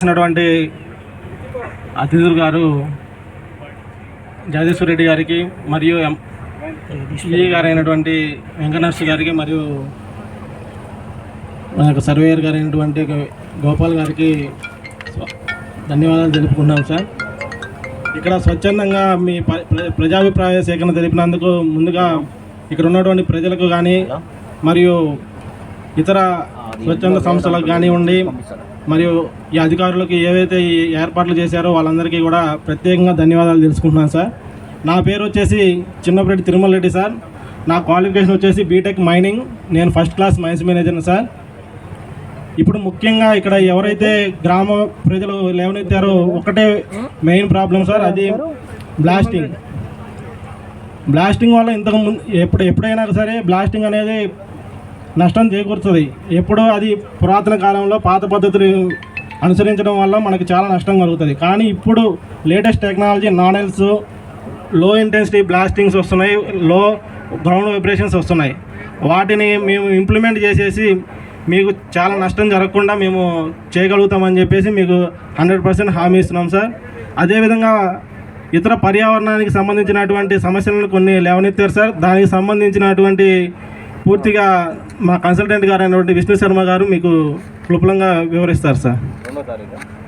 చేసినటువంటి అతిథులు గారు జగదీశ్వర రెడ్డి గారికి మరియు ఎం- ఈ గారు అయినటువంటి వెంకటనర్సి గారికి మరియు మన యొక్క సర్వేయర్ గారు అయినటువంటి గో- గోపాల్ గారికి ధన్యవాదాలు తెలుపుకున్నాం సార్. ఇక్కడ స్వచ్ఛందంగా మీ ప్రజాభిప్రాయ సేకరణ తెలిపినందుకు ముందుగా ఇక్కడ ఉన్నటువంటి ప్రజలకు కానీ మరియు ఇతర స్వచ్ఛంద సంస్థలకు కానివ్వండి మరియు ఈ అధికారులకు ఏవైతే ఈ ఏర్పాట్లు చేశారో వాళ్ళందరికీ కూడా ప్రత్యేకంగా ధన్యవాదాలు తెలుసుకుంటున్నాను సార్. నా పేరు వచ్చేసి చిన్నపరెడ్డి తిరుమల రెడ్డి సార్. నా క్వాలిఫికేషన్ వచ్చేసి బీటెక్ మైనింగ్. నేను ఫస్ట్ క్లాస్ మైన్స్ మేనేజర్ని సార్. ఇప్పుడు ముఖ్యంగా ఇక్కడ ఎవరైతే గ్రామ ప్రజలు లేవనెత్తారో ఒకటే మెయిన్ ప్రాబ్లం సార్ అది బ్లాస్టింగ్. బ్లాస్టింగ్ వల్ల ఇంతకు ముందు ఎప్పుడు ఎప్పుడైనా సరే బ్లాస్టింగ్ అనేది నష్టం చేకూరుతుంది. ఎప్పుడో అది పురాతన కాలంలో పాత పద్ధతులు అనుసరించడం వల్ల మనకు చాలా నష్టం కలుగుతుంది. కానీ ఇప్పుడు లేటెస్ట్ టెక్నాలజీ నానెల్స్లో ఇంటెన్సిటీ బ్లాస్టింగ్స్ వస్తున్నాయి. లో గ్రౌండ్ వైబ్రేషన్స్ వస్తున్నాయి. వాటిని మేము ఇంప్లిమెంట్ చేసేసి మీకు చాలా నష్టం జరగకుండా మేము చేయగలుగుతామని చెప్పేసి మీకు హండ్రెడ్ పర్సెంట్ హామీ ఇస్తున్నాం సార్. అదేవిధంగా ఇతర పర్యావరణానికి సంబంధించినటువంటి సమస్యలను కొన్ని లేవనెత్తారు సార్. దానికి సంబంధించినటువంటి పూర్తిగా మా కన్సల్టెంట్ గారు అయినటువంటి విష్ణు శర్మ గారు మీకు క్లుప్తంగా వివరిస్తారు సార్. రెండో తారీఖు?